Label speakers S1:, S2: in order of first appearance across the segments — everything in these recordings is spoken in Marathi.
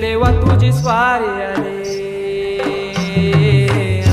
S1: देवा तुझी स्वारी आली.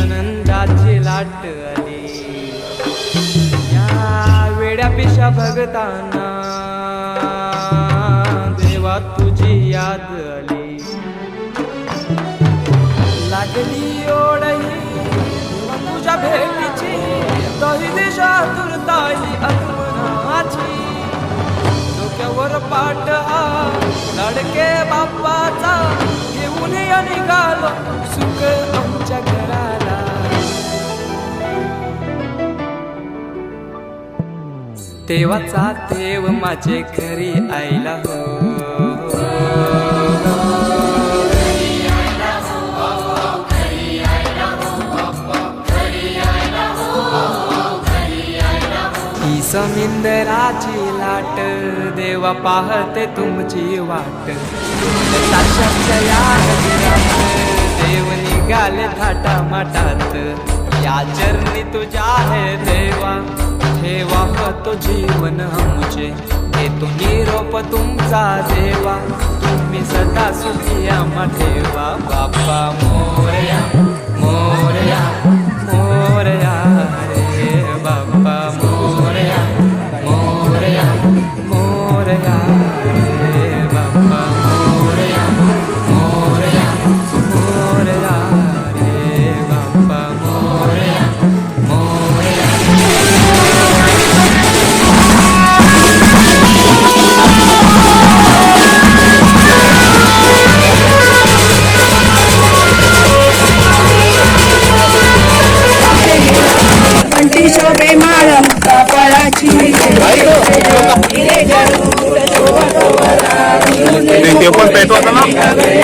S1: आनंदाची लाट आली. या वेड्या पिशा भगताना तेव्हा तुझी याद आली. लागली ओढही तुझ्या भेटीची तरी दिशा दुर्ताई आत्मनाची डोक्यावर पाठ हा लाडके बाप्पाचा घेऊन या निघालो सुख आमच्या घराला. तेव्हाचा देव माझे घरी आईला हो. समिंदराची लाट देवा पाहते तुमची वाट. देव निघाले थाटा माटात या चरणी तुझ्या आहे देवा ठेवा होतो जीवन आमचे. तुम्ही निरोप तुमचा देवा तुम्ही सदा सुखी आम्हा ठेवा. बाप्पा Tem tempo completo, tá não?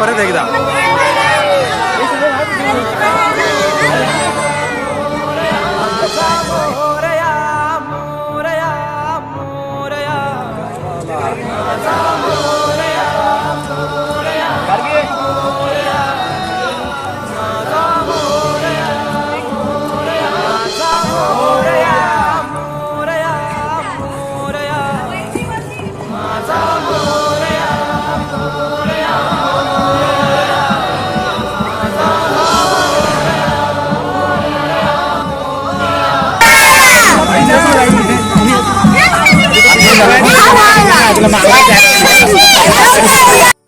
S1: para Vegda. 了，妈妈了，妈妈了，妈
S2: 妈了。